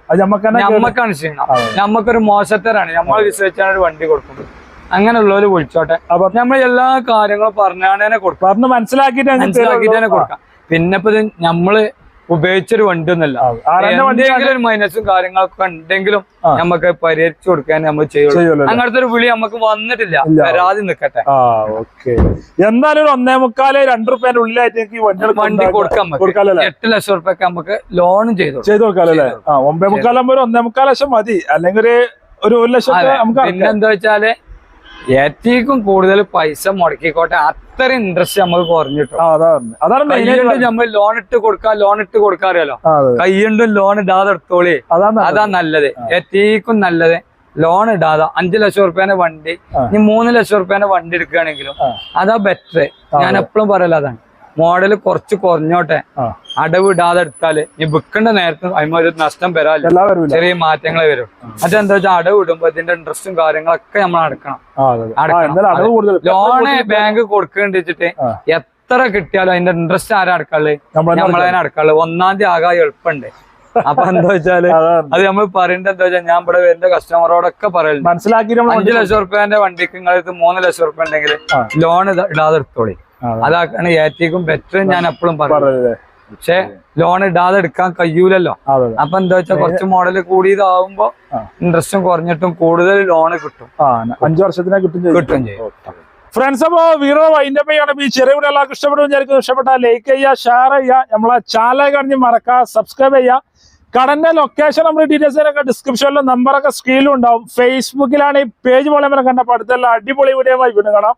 നമ്മക്കാണ് ക്ഷീണം. നമ്മക്കൊരു മോശത്തരാണ് നമ്മൾ വിശ്വസിച്ചാണ് ഒരു വണ്ടി കൊടുക്കുന്നത്. അങ്ങനെയുള്ളവര് വിളിച്ചോട്ടെ. അപ്പൊ നമ്മൾ എല്ലാ കാര്യങ്ങളും പറഞ്ഞാണ് തന്നെ കൊടുക്കാം പറഞ്ഞ് മനസ്സിലാക്കിയിട്ട് അങ്ങ് മനസ്സിലാക്കിയിട്ട് തന്നെ കൊടുക്കാം പിന്നെ ഇപ്പൊ നമ്മൾ ഉപയോഗിച്ചൊരു വണ്ടി ഒന്നല്ല എന്തെങ്കിലും ഒരു മൈനസും കാര്യങ്ങളൊക്കെ ഉണ്ടെങ്കിലും. നമുക്ക് പരിഹരിച്ചു കൊടുക്കാൻ നമ്മൾ ചെയ്യുള്ളൂ. അങ്ങനത്തെ ഒരു വിളി നമുക്ക് വന്നിട്ടില്ല. വരാതെ നിക്കട്ടെ. എന്തായാലും ഒരു ഒന്നേ മുക്കാൽ രണ്ട് റുപ്യന്റെ ഉള്ളിലായിട്ട് വണ്ടി കൊടുക്കാല്ലേ എട്ട് ലക്ഷം റുപ്യൊക്കെ നമുക്ക് ലോണും ചെയ്തു കൊടുക്കാം. ചെയ്ത് കൊടുക്കാല്ലേ ഒമ്പേ മുക്കാലാകുമ്പോ ഒരു ഒന്നേ മുക്കാൽ ലക്ഷം മതി. അല്ലെങ്കിൽ ഒരു ഒരു ലക്ഷം പിന്നെന്താ നമുക്ക് പിന്നെ ഇറക്കാം. എന്താ വെച്ചാൽ ഏറ്റവും കൂടുതൽ പൈസ മുടക്കിക്കോട്ടെ. അത്ര ഇൻട്രസ്റ്റ് നമുക്ക് കുറഞ്ഞിട്ടു? അതാണ് നമ്മൾ ലോൺ ഇട്ട് കൊടുക്കാൻ ലോൺ ഇട്ട് കൊടുക്കാറിയല്ലോ അറിയാലോ? ലോൺ ഇടാതെ എടുത്തോളി. അതാ നല്ലത്. ഏറ്റവും നല്ലത്. ലോൺ ഇടാതെ അഞ്ചു ലക്ഷം റുപ്യേന്റെ വണ്ടി. ഇനി മൂന്ന് ലക്ഷം റുപ്യേന്റെ വണ്ടി എടുക്കുകയാണെങ്കിലും അതാ ബെറ്റർ ഞാൻ എപ്പോഴും പറയല അതാണ്. മോഡൽ കുറച്ച് കുറഞ്ഞോട്ടെ. അടവിടാതെ അടവ് ഇടാതെ എടുത്താൽ ഈ വിൽക്കേണ്ട നേരത്തെ അതിന് ഒരു നഷ്ടം വരാല്ല ചെറിയ മാറ്റങ്ങളെ വരും. അതെന്താ വെച്ചാൽ അടവ് ഇടുമ്പോ ഇതിന്റെ ഇൻട്രസ്റ്റും കാര്യങ്ങളൊക്കെ നമ്മൾ അടക്കണം. ലോണ് ബാങ്ക് കൊടുക്കേണ്ടി വെച്ചിട്ട് എത്ര കിട്ടിയാലും അതിന്റെ ഇൻട്രസ്റ്റ് ആരാ അടക്കാൾ നമ്മളെ നമ്മളതിനെ അടക്കാൾ ഒന്നാം തീയതി ആകാൻ എളുപ്പമുണ്ട്. അപ്പൊ എന്താ വെച്ചാൽ അത് നമ്മൾ പറയേണ്ടത് എന്താ വെച്ചാൽ ഞാൻ ഇവിടെ വരുന്ന കസ്റ്റമറോടൊക്കെ പറയുന്നത് മനസ്സിലാക്കി അഞ്ചു ലക്ഷം റുപ്യന്റെ വണ്ടിക്ക് നിങ്ങൾക്ക് മൂന്ന് ലക്ഷം റുപ്യ ഉണ്ടെങ്കിൽ ലോൺ ഇടാതെ എടുത്തോളി. അതാണ് ഏറ്റവും ബെറ്റർ ഞാൻ എപ്പോഴും പറഞ്ഞു പറഞ്ഞത് പക്ഷെ ലോൺ ഇടാതെ എടുക്കാൻ കഴിയൂലല്ലോ. അപ്പൊ എന്താ വെച്ചാൽ കുറച്ച് മോഡൽ കൂടിയതാവുമ്പോ. ഇൻട്രസ്റ്റും കുറഞ്ഞിട്ടും കൂടുതൽ ലോൺ കിട്ടും. അഞ്ചു വർഷത്തിനെ കിട്ടും കിട്ടും ചെയ്യും. ഫ്രണ്ട്സ് അപ്പോ വീറോ വൈൻഡ് ചെയ്യണം. ഈ ചെറിയ കൂടെ എല്ലാവർക്കും ഇഷ്ടപ്പെടും വിചാരിക്കുന്നു. ഇഷ്ടപ്പെട്ടാൽ ലൈക്ക് ചെയ്യുക ഷെയർ ചെയ്യുക നമ്മളെ ചാനൽ കഴിഞ്ഞ് മറക്കുക സബ്സ്ക്രൈബ് ചെയ്യുക. കടന്റെ ലൊക്കേഷൻ നമ്മുടെ ഡീറ്റെയിൽസിനൊക്കെ ഡിസ്ക്രിപ്ഷനിലും നമ്പറൊക്കെ സ്ക്രീനിലും ഉണ്ടാവും. ഫേസ്ബുക്കിലാണ് ഈ പേജ് പോലെ കണ്ടപ്പോൾ അടുത്തുള്ള അടിപൊളി വീഡിയോ വീണ്ടും കാണാം.